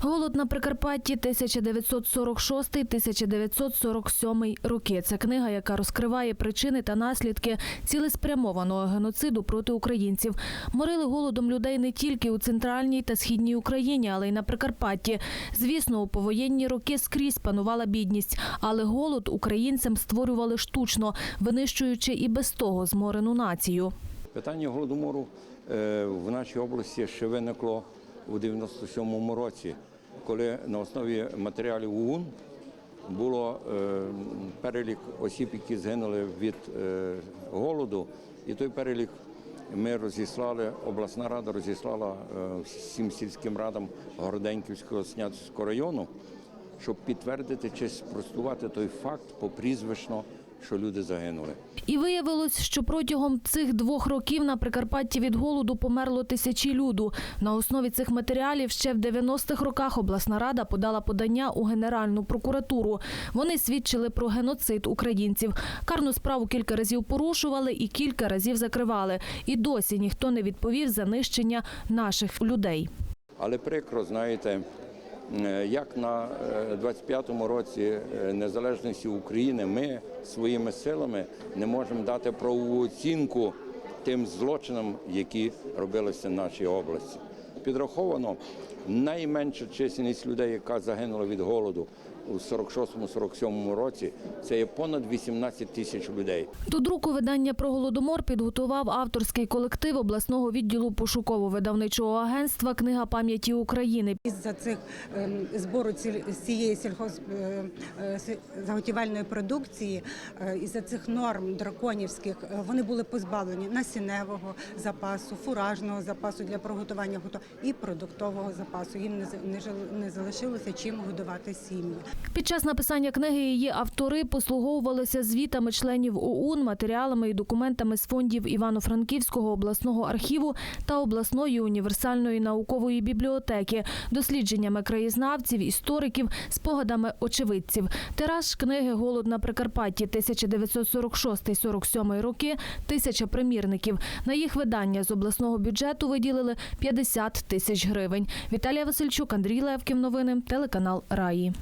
Голод на Прикарпатті 1946-1947 роки. Це книга, яка розкриває причини та наслідки цілеспрямованого геноциду проти українців. Морили голодом людей не тільки у центральній та східній Україні, але й на Прикарпатті. Звісно, у повоєнні роки скрізь панувала бідність, але голод українцям створювали штучно, винищуючи і без того зморену націю. Питання голодомору е, в нашій області ще виникло у 97-му році, коли на основі матеріалів ОУН було е, перелік осіб, які згинули від е, голоду, і той перелік ми розіслали, обласна рада розіслала е, всім сільським радам Городенківського Снятського району, щоб підтвердити чи спростувати той факт попрізвищно, що люди загинули. І виявилось, що протягом цих двох років на Прикарпатті від голоду померло тисячі люду. На основі цих матеріалів ще в 90-х роках обласна рада подала подання у Генеральну прокуратуру. Вони свідчили про геноцид українців. Карну справу кілька разів порушували і кілька разів закривали. І досі ніхто не відповів за нищення наших людей. Але прикро, знаєте, як на е, 25-му році е, незалежності України ми своїми силами не можемо дати правову оцінку тим злочинам, які робилися в нашій області. Підраховано найменша чисельність людей, яка загинула від голоду у 46-47 році, це є понад 18 тисяч людей. До друку видання про голодомор підготував авторський колектив обласного відділу пошуково-видавничого агентства Книга пам'яті України. Із-за цих ем, збору ці- цієї сільхозаготівельної продукції, е, із-за цих норм драконівських, е, вони були позбавлені насінневого запасу, фуражного запасу для приготування готов і продуктового запасу. Їм за- не залишилося чим годувати сім'ї. Під час написання книги її автори послуговувалися звітами членів ОУН, матеріалами і документами з фондів Івано-Франківського обласного архіву та обласної універсальної наукової бібліотеки, дослідженнями краєзнавців, істориків, спогадами очевидців. Тираж книги Голод на Прикарпатті 1946-47 роки тисяча примірників. На їх видання з обласного бюджету виділили 50 тисяч гривень. Віталія Васильчук, Андрій Левків. Новини телеканал Раї.